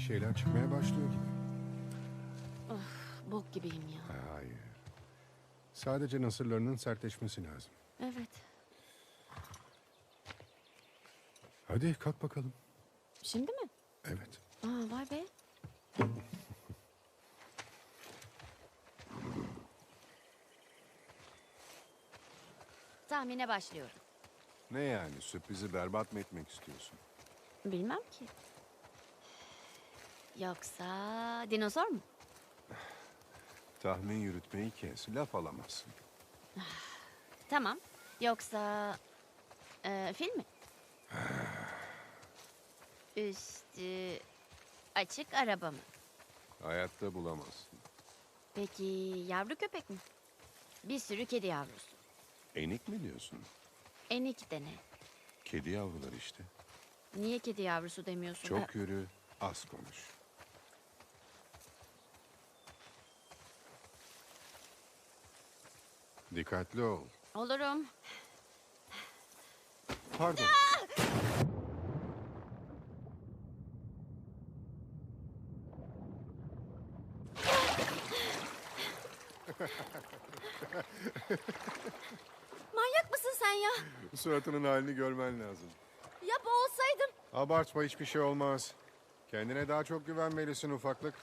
şeyler çıkmaya başlıyor gibi. Bok gibiyim ya. Hayır. Sadece nasırlarının sertleşmesi lazım. Evet. Hadi kalk bakalım. Şimdi mi? Evet. Aa var be. Tahmine başlıyorum. Ne yani sürprizi berbat mı etmek istiyorsun? Bilmem ki. Yoksa dinozor mu? Tahmin yürütmeyi kes, laf alamazsın. Tamam. Yoksa e, fil mi? Üstü açık araba mı? Hayatta bulamazsın. Peki yavru köpek mi? Bir sürü kedi yavrusu. Enik mi diyorsun? Enik de ne? Kedi yavruları işte. Niye kedi yavrusu demiyorsun? Çok yürü, az konuş. Dikkatli ol. Olurum. Pardon. Manyak mısın sen ya? Suratının halini görmen lazım. Ya boğulsaydım. Abartma hiçbir şey olmaz. Kendine daha çok güvenmelisin ufaklık.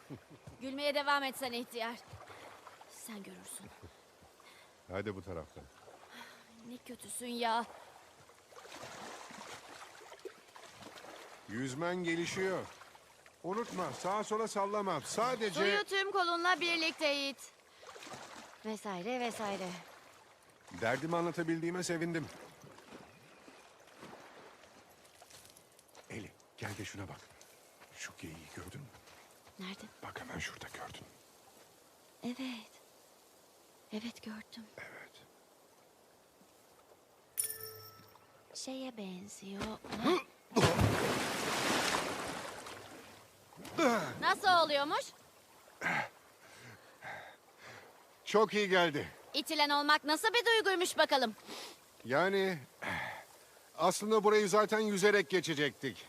Gülmeye devam etsen ihtiyar. Sen görürsün. Hadi bu taraftan. Ne kötüsün ya. Yüzmen gelişiyor. Unutma sağa sola sallama. Sadece... Suyu tüm kolunla birlikte it. Vesaire vesaire. Derdimi anlatabildiğime sevindim. Eli gel de şuna bak. Şu geyiği gördün mü? Nerede? Bak hemen şurada gördün. Evet. Evet gördüm. Evet. Şeye benziyor. Nasıl oluyormuş? Çok iyi geldi. İtilen olmak nasıl bir duyguymuş bakalım. Yani aslında burayı zaten yüzerek geçecektik.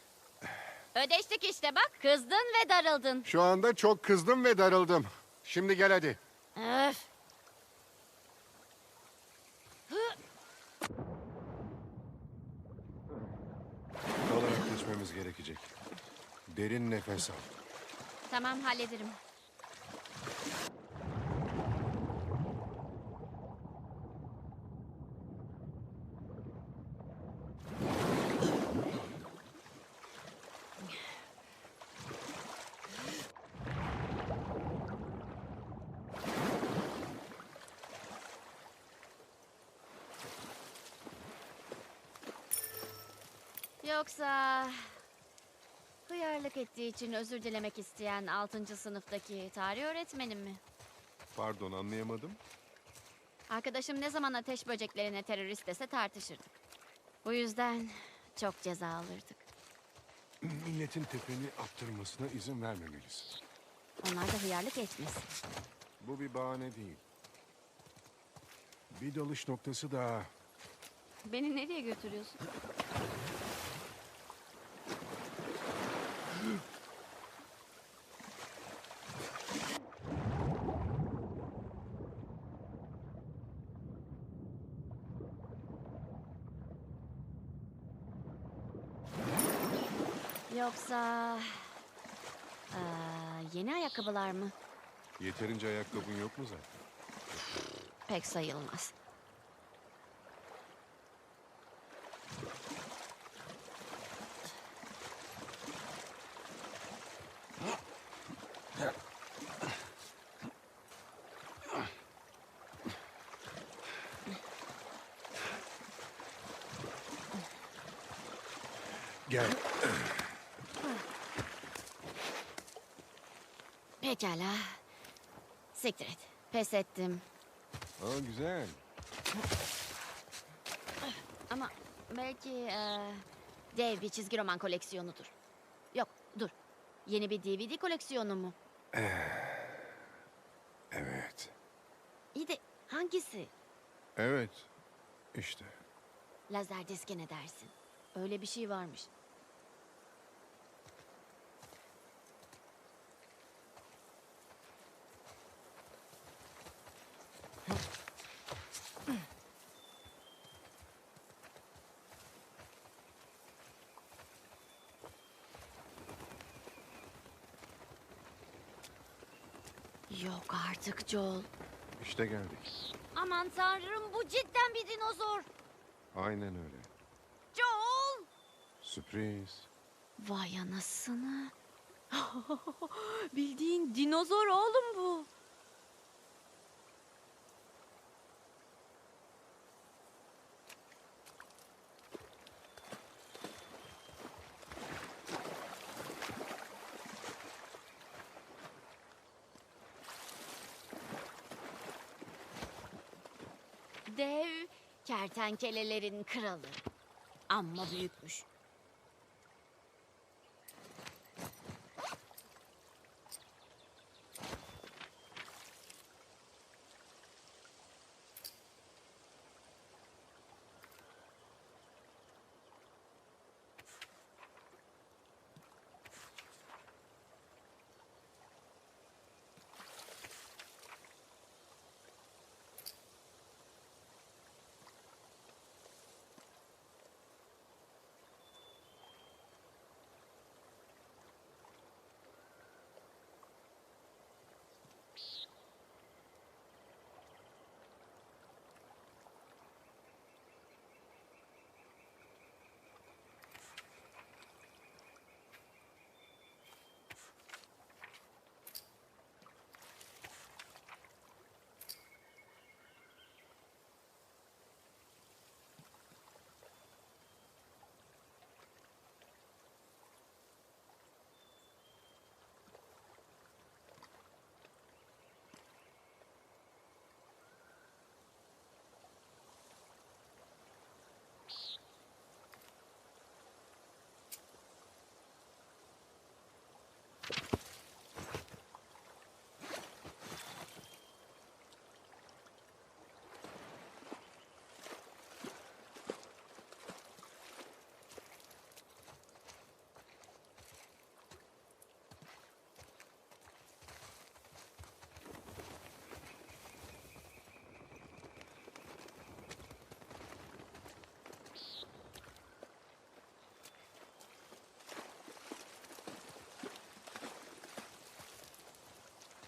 Ödeştik işte bak. Kızdın ve darıldın. Şu anda çok kızdım ve darıldım. Şimdi gel hadi. Öf. Geçmemiz gerekecek. Derin nefes al. Tamam hallederim. Yoksa hıyarlık ettiği için özür dilemek isteyen 6. sınıftaki tarih öğretmenim mi? Pardon anlayamadım. Arkadaşım ne zaman ateş böceklerine terörist dese tartışırdık. Bu yüzden çok ceza alırdık. Milletin tepeni attırmasına izin vermemelisin. Onlar da hıyarlık etmesin. Bu bir bahane değil. Bir dalış noktası daha. Beni nereye götürüyorsun? Yoksa... eee, yeni ayakkabılar mı? Yeterince ayakkabın yok mu zaten? Pek sayılmaz. Gel. Pekala. Siktir et. Pes ettim. Aa, güzel. Ama belki eee, dev bir çizgi roman koleksiyonudur. Yok dur. Yeni bir DVD koleksiyonu mu? Evet. İyi de hangisi? Evet. İşte. Lazer diske ne dersin? Öyle bir şey varmış. Yok artık Joel. İşte geldik. Aman tanrım bu cidden bir dinozor. Aynen öyle. Joel! Sürpriz. Vay anasını. Bildiğin dinozor oğlum bu. Dev kertenkelelerin kralı. Amma büyükmüş.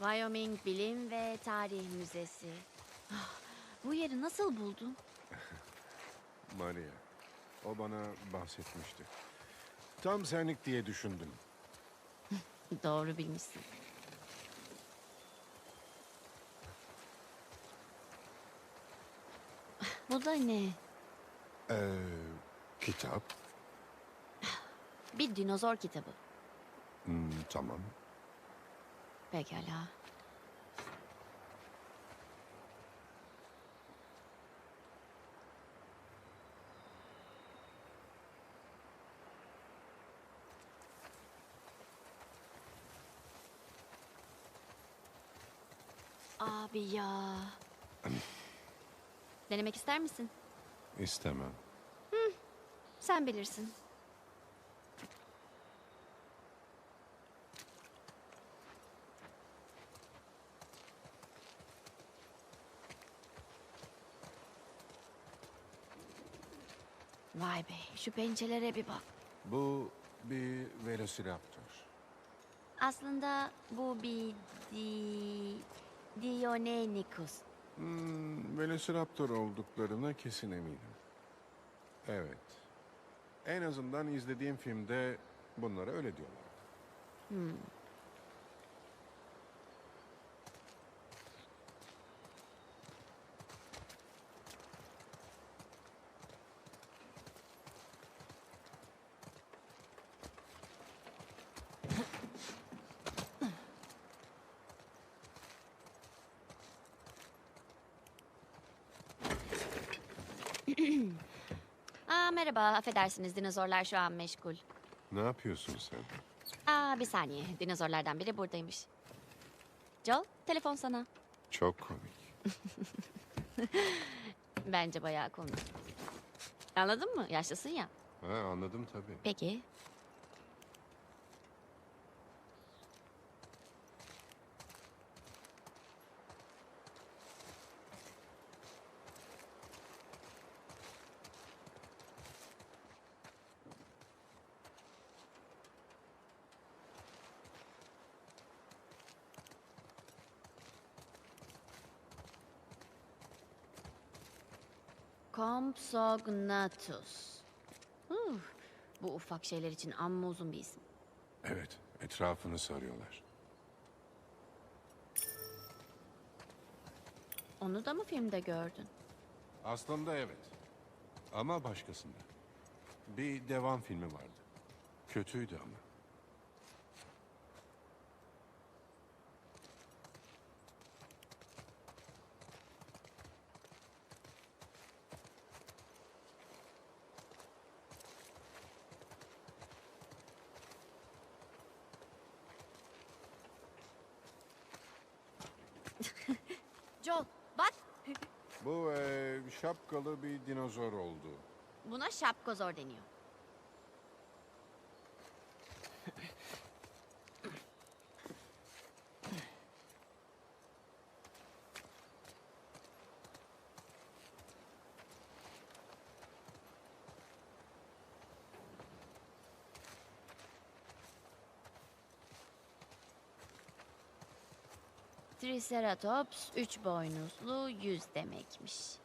Wyoming Bilim ve Tarih Müzesi. Ah, Bu yeri nasıl buldun? Maria. O bana bahsetmişti. Tam senlik diye düşündüm. Doğru bilmişsin. Bu da ne? Ee, kitap. Bir dinozor kitabı. Hmm, tamam. Pekala. Abi ya. Denemek ister misin? İstemem. Sen bilirsin. Vay be, şu pençelere bir bak. Bu bir velociraptor. Aslında bu bir di... Dionecus. Hmm, velociraptor olduklarına kesin eminim. Evet. En azından izlediğim filmde bunlara öyle diyorlar. Aa, merhaba, affedersiniz dinozorlar şu an meşgul. Ne yapıyorsun sen? Aa, bir saniye, dinozorlardan biri buradaymış. Joel, telefon sana. Çok komik. Bence bayağı komik. Anladın mı? Yaşlısın ya. Ha, anladım tabii. Peki. Compsognathus. Huh, bu ufak şeyler için amma uzun bir isim. Evet, etrafını sarıyorlar. Onu da mı filmde gördün? Aslında evet. Ama başkasında. Bir devam filmi vardı. Kötüydü ama. Joel, bak. Bu eee, şapkalı bir dinozor oldu. Buna şapkozor deniyor. Triceratops üç boynuzlu yüz demekmiş.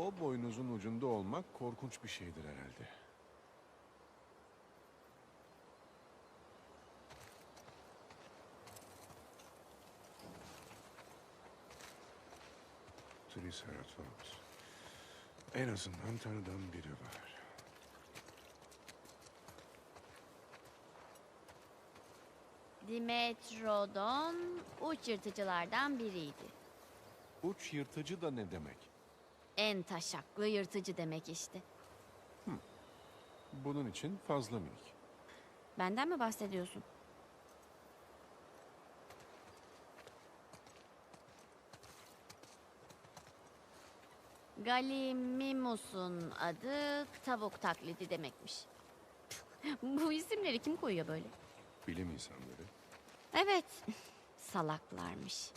O boynuzun ucunda olmak korkunç bir şeydir herhalde. Triceratops. En azından tanıdığım biri var. Dimetrodon uç yırtıcılardan biriydi. Uç yırtıcı da ne demek? En taşaklı yırtıcı demek işte. Bunun için fazla minik. Benden mi bahsediyorsun? Gallimimus'un adı tavuk taklidi demekmiş. Bu isimleri kim koyuyor böyle? Bilim insanları. Evet, salaklarmış.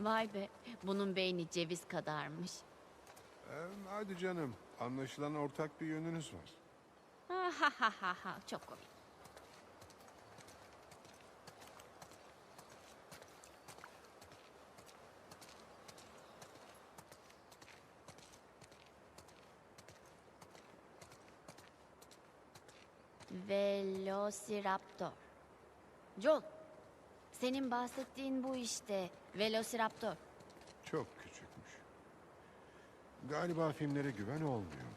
Vay be, bunun beyni ceviz kadarmış. Ee, hadi canım. Anlaşılan ortak bir yönünüz var. Ha ha ha ha çok komik. Velociraptor. Joel, senin bahsettiğin bu işte. Velociraptor. Çok küçükmüş. Galiba filmlere güven olmuyormuş.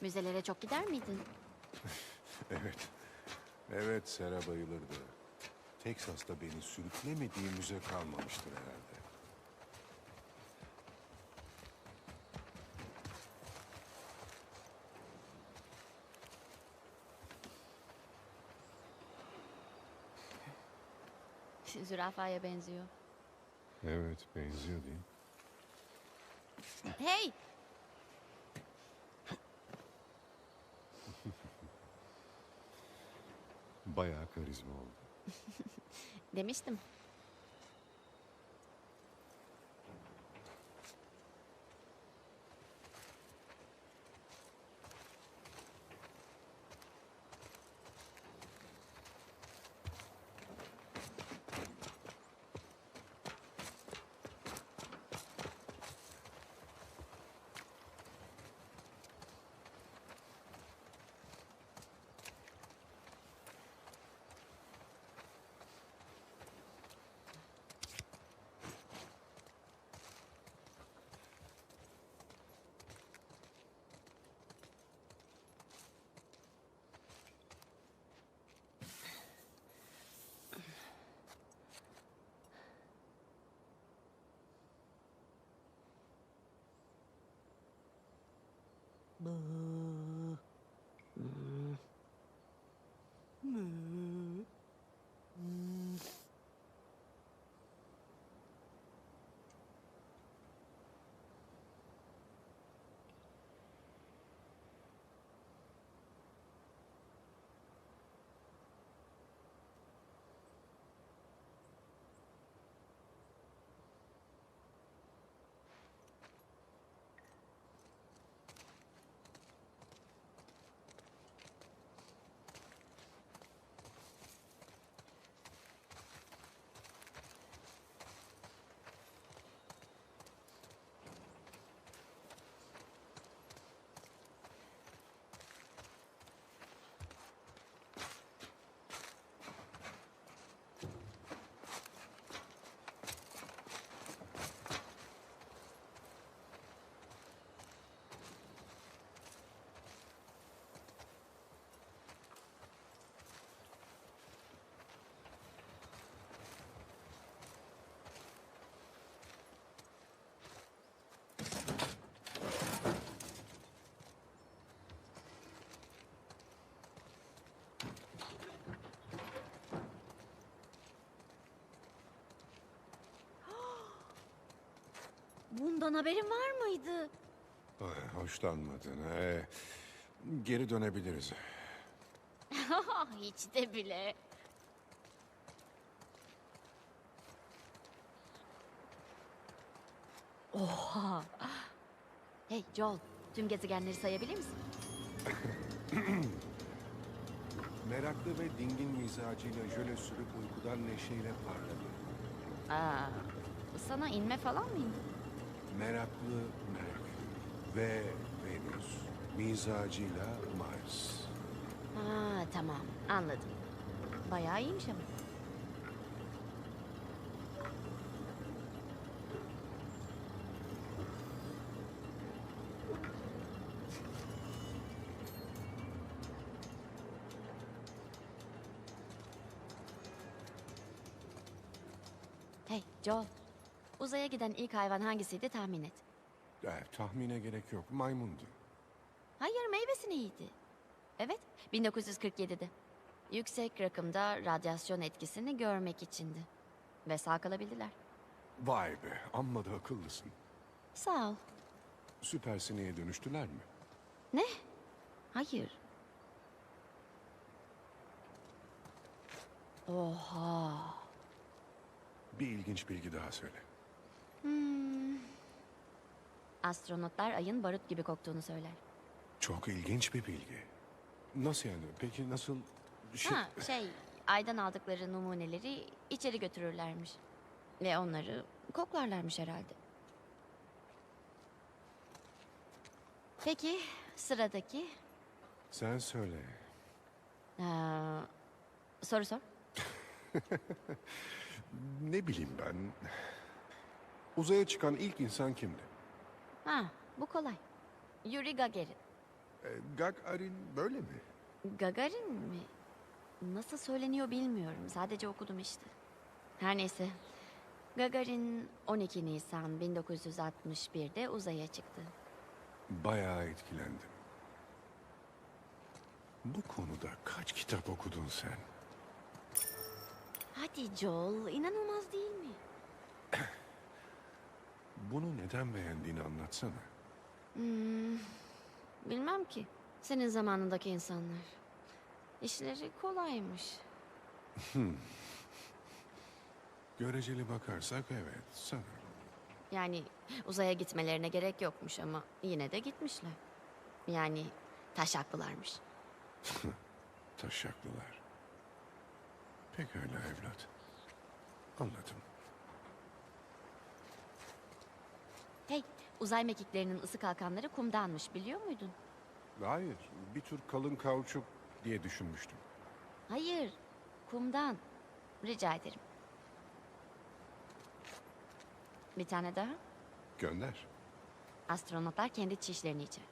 Müzelere çok gider miydin? Evet. Evet Sera bayılırdı. Teksas'ta beni sürüklemediği müze kalmamıştır herhalde. Zürafaya benziyor. Evet benziyor değil mi? Hey! Bayağı karizma oldu. Demiştim. boo. Bundan haberin var mıydı? Ay, hoşlanmadın. He. Geri dönebiliriz. Hiç de bile. Oha. Hey Joel, tüm gezegenleri sayabilir misin? Meraklı ve dingin mizacıyla jöle sürüp uykudan neşeyle parladı. Aa, sana inme falan mı indi? Meraklı Merkür ve Venüs. Mizacıyla Mars. Ha, tamam, anladım. Bayağı iyiymiş ama. Hey Joel, uzaya giden ilk hayvan hangisiydi tahmin et. Eh, tahmine gerek yok. Maymundu. Hayır meyvesini yedi. Evet 1947'de. Yüksek rakımda radyasyon etkisini görmek içindi. Ve sağ kalabildiler. Vay be, amma da akıllısın. Sağ ol. Süper sineğe dönüştüler mi? Ne? Hayır. Oha. Bir ilginç bilgi daha söyle. Astronotlar ayın barut gibi koktuğunu söyler. Çok ilginç bir bilgi. Nasıl yani? Peki nasıl... Şey... Ha şey aydan aldıkları numuneleri içeri götürürlermiş. Ve onları koklarlarmış herhalde. Peki sıradaki Sen söyle. Ee, soru sor. Ne bileyim ben... Uzaya çıkan ilk insan kimdi? Ha, bu kolay. Yuri Gagarin. E, Gagarin böyle mi? Gagarin mi? Nasıl söyleniyor bilmiyorum. Sadece okudum işte. Her neyse. Gagarin 12 Nisan 1961'de uzaya çıktı. Bayağı etkilendim. Bu konuda kaç kitap okudun sen? Hadi Joel, inanılmaz değil mi? Bunu neden beğendiğini anlatsana. Bilmem ki. Senin zamanındaki insanlar. İşleri kolaymış. Göreceli bakarsak evet sanırım. Yani uzaya gitmelerine gerek yokmuş ama yine de gitmişler. Yani taşaklılarmış. Taşaklılar. Pekala evlat. Anladım. Hey, uzay mekiklerinin ısı kalkanları kumdanmış biliyor muydun? Hayır, bir tür kalın kauçuk diye düşünmüştüm. Hayır, kumdan. Rica ederim. Bir tane daha. Gönder. Astronotlar kendi çişlerini içer.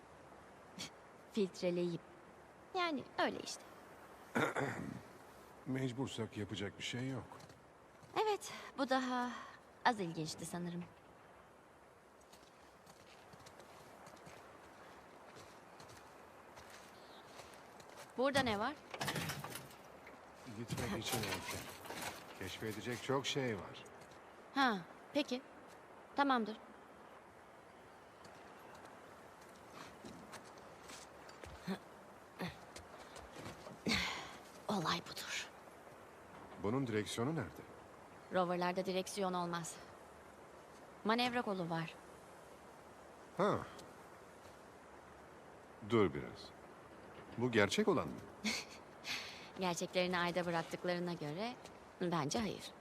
Filtreleyip. Yani öyle işte. Mecbursak yapacak bir şey yok. Evet, bu daha az ilginçti sanırım. Burada ne var? Gitmek için erken. Keşfedecek çok şey var. Ha, peki. Tamamdır. Olay budur. Bunun direksiyonu nerede? Roverlarda direksiyon olmaz. Manevra kolu var. Ha. Dur biraz. Bu gerçek olan mı? Gerçeklerini ayda bıraktıklarına göre bence hayır.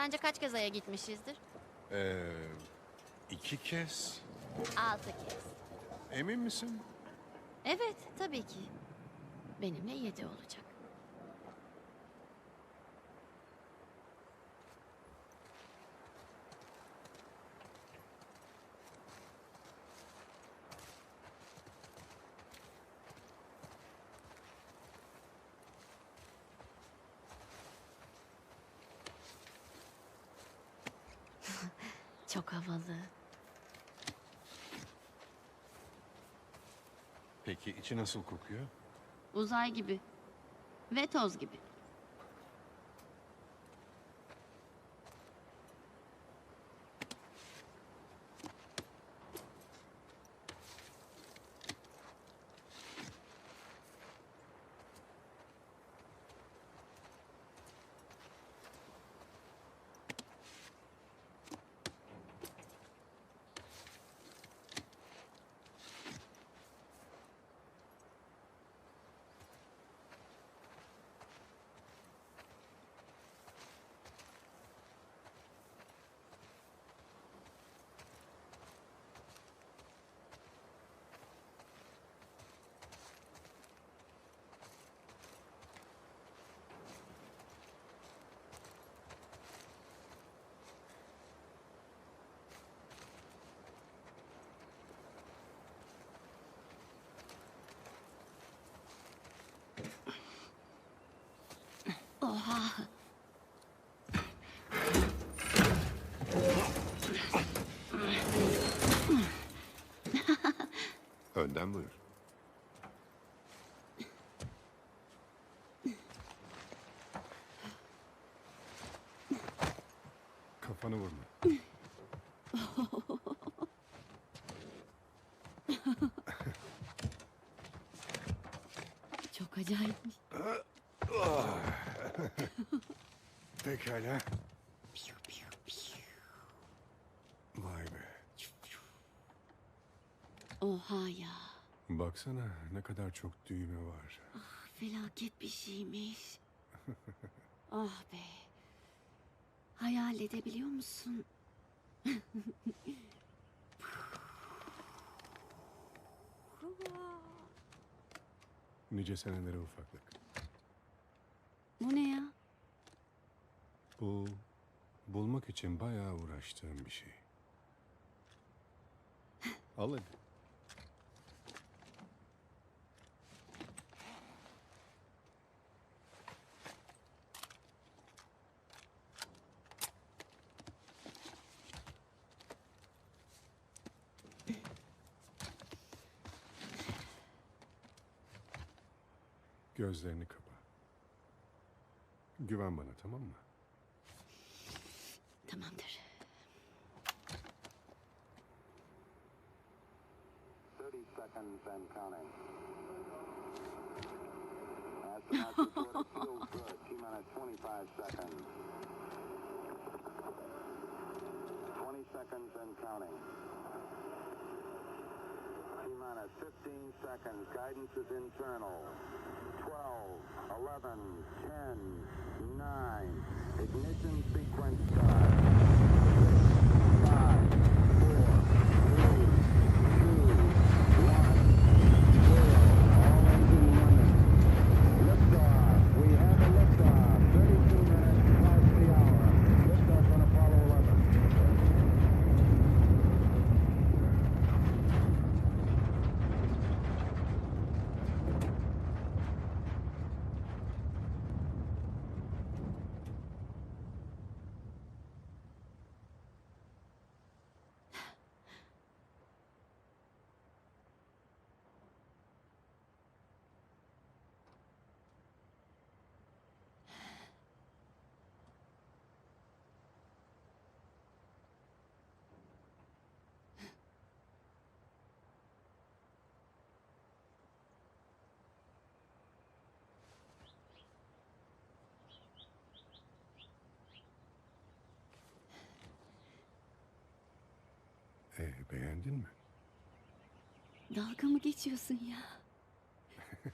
Sence kaç kez aya gitmişizdir? Ee, iki kez. Altı kez. Emin misin? Evet, tabii ki. Benimle yedi olacak. Çok havalı. Peki içi nasıl kokuyor? Uzay gibi. Ve toz gibi. Oha. Önden buyur. Kafanı vurma. Çok acayipmiş. Pekala. Vay be. Oha ya. Baksana ne kadar çok düğme var. Felaket bir şeymiş. ah be. Hayal edebiliyor musun? Nice senelere ufaklık. Bu ne? Bu bulmak için bayağı uğraştığım bir şey. Al hadi. Gözlerini kapa. Güven bana tamam mı? and counting. Good. 25 seconds. 20 seconds and counting. 15 seconds. Guidance is internal. 12, 11, 10, 9. Ignition sequence start. Ee, beğendin mi? Dalga mı geçiyorsun ya?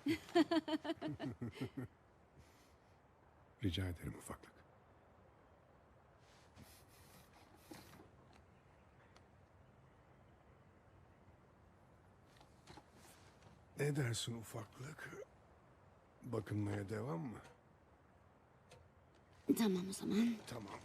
Rica ederim ufaklık. Ne dersin ufaklık? Bakınmaya devam mı? Tamam o zaman. Tamam.